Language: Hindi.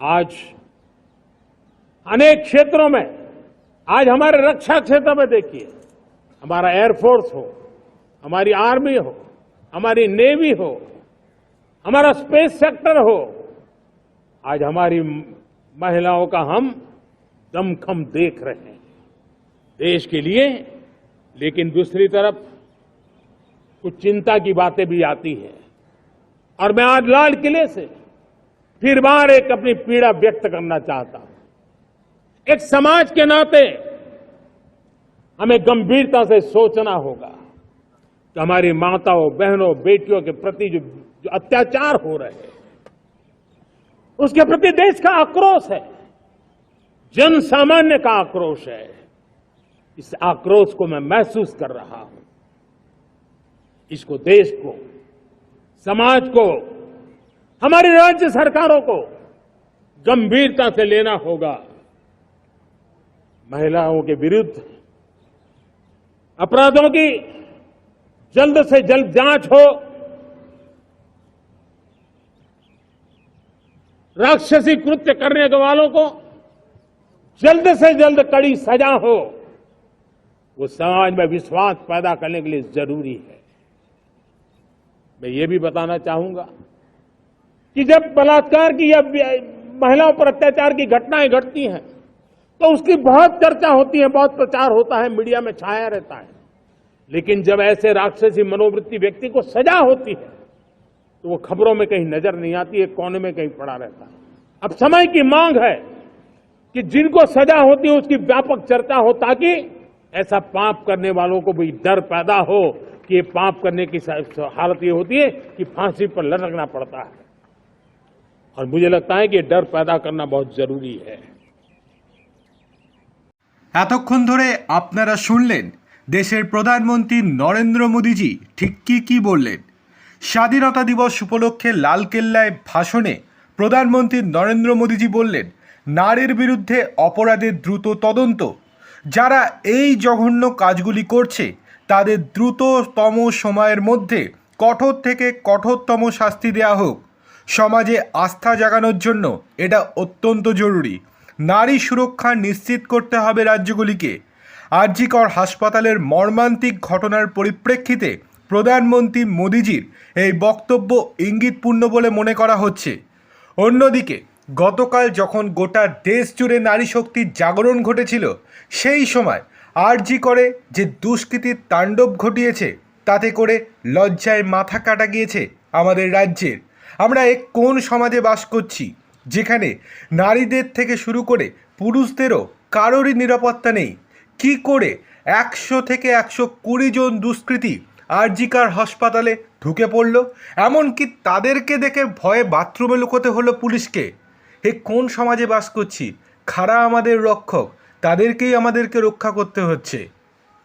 आज अनेक क्षेत्रों में, आज हमारे रक्षा क्षेत्र में देखिए, हमारा एयरफोर्स हो, हमारी आर्मी हो, हमारी नेवी हो, हमारा स्पेस सेक्टर हो, आज हमारी महिलाओं का हम दमखम देख रहे हैं, देश के लिए। लेकिन दूसरी तरफ़ कुछ चिंता की बातें भी आती है। और मैं आज लाल किले से फिर बार एक अपनी पीड़ा व्यक्त करना चाहता हूँ। एक समाज के नाते हमें गंभीरता से सोचना होगा कि हमारी माताओं बहनों बेटियों के प्रति जो, जो अत्याचार हो रहे हैं उसके प्रति देश का आक्रोश है जन सामान्य का आक्रोश है। इस आक्रोश को मैं महसूस कर रहा हूँ। इसको देश को समाज को हमारी राज्य सरकारों को गंभीरता से लेना होगा। महिलाओं के विरुद्ध, अपराधों की जल्द से जल्द जाँच हो। राक्षसी कृत्य करने वालों को जल्द से जल्द कड़ी सजा हो। वो समाज में विश्वास पैदा करने के लिए ज़रूरी है। मैं ये भी बताना चाहूँगा कि जब बलात्कार की या महिलाओं पर अत्याचार की घटनाएँ घटती हैं तो उसकी बहुत चर्चा होती है, बहुत प्रचार होता है, मीडिया में छाया रहता है। लेकिन जब ऐसे राक्षसी मनोवृत्ति व्यक्ति को सजा होती है तो वो खबरों में कहीं नज़र नहीं आती है कोने में कहीं पड़ा रहता है। अब समय की मांग है कि जिनको सजा होती है, उसकी व्यापक चर्चा हो, ताकि ऐसा पाप करने वालों को भी डर पैदा हो कि ये पाप करने की हालत ये होती है कि फांसी पर लटकना पड़ता है। और मुझे लगता है कि ये डर पैदा करना बहुत जरूरी है এতক্ষণ ধরে আপনারা শুনলেন দেশের প্রধানমন্ত্রী নরেন্দ্র মোদীজি ঠিক কী কী বললেন স্বাধীনতা দিবস উপলক্ষে লালকেল্লায় ভাষণে প্রধানমন্ত্রী নরেন্দ্র মোদীজি বললেন নারীর বিরুদ্ধে অপরাধের দ্রুত তদন্ত যারা এই জঘন্য কাজগুলি করছে তাদের দ্রুততম সময়ের মধ্যে কঠোর থেকে কঠোরতম শাস্তি দেওয়া হোক সমাজে আস্থা জাগানোর জন্য এটা অত্যন্ত জরুরি। নারী সুরক্ষা নিশ্চিত করতে হবে রাজ্যগুলিকে। আরজিকর হাসপাতালের মর্মান্তিক ঘটনার পরিপ্রেক্ষিতে প্রধানমন্ত্রী মোদিজির এই বক্তব্য ইঙ্গিতপূর্ণ বলে মনে করা হচ্ছে। অন্যদিকে, গতকাল যখন গোটা দেশ জুড়ে নারী শক্তির জাগরণ ঘটেছিল, সেই সময় আরজি করে যে দুষ্কৃতির তাণ্ডব ঘটিয়েছে, তাতে করে লজ্জায় মাথা কাটা গিয়েছে আমাদের রাজ্যের আমরা এক কোন সমাজে বাস করছি? যেখানে নারীদের থেকে শুরু করে পুরুষদেরও কারোরই নিরাপত্তা নেই। কি করে একশো থেকে একশো কুড়ি জন দুষ্কৃতী আরজিকার হাসপাতালে ঢুকে পড়ল? এমনকি তাদেরকে দেখে ভয়ে বাথরুমে লুকোতে হলো পুলিশকে। এ কোন সমাজে বাস করছি? খারা আমাদের রক্ষক, তাদেরকেই আমাদেরকে রক্ষা করতে হচ্ছে।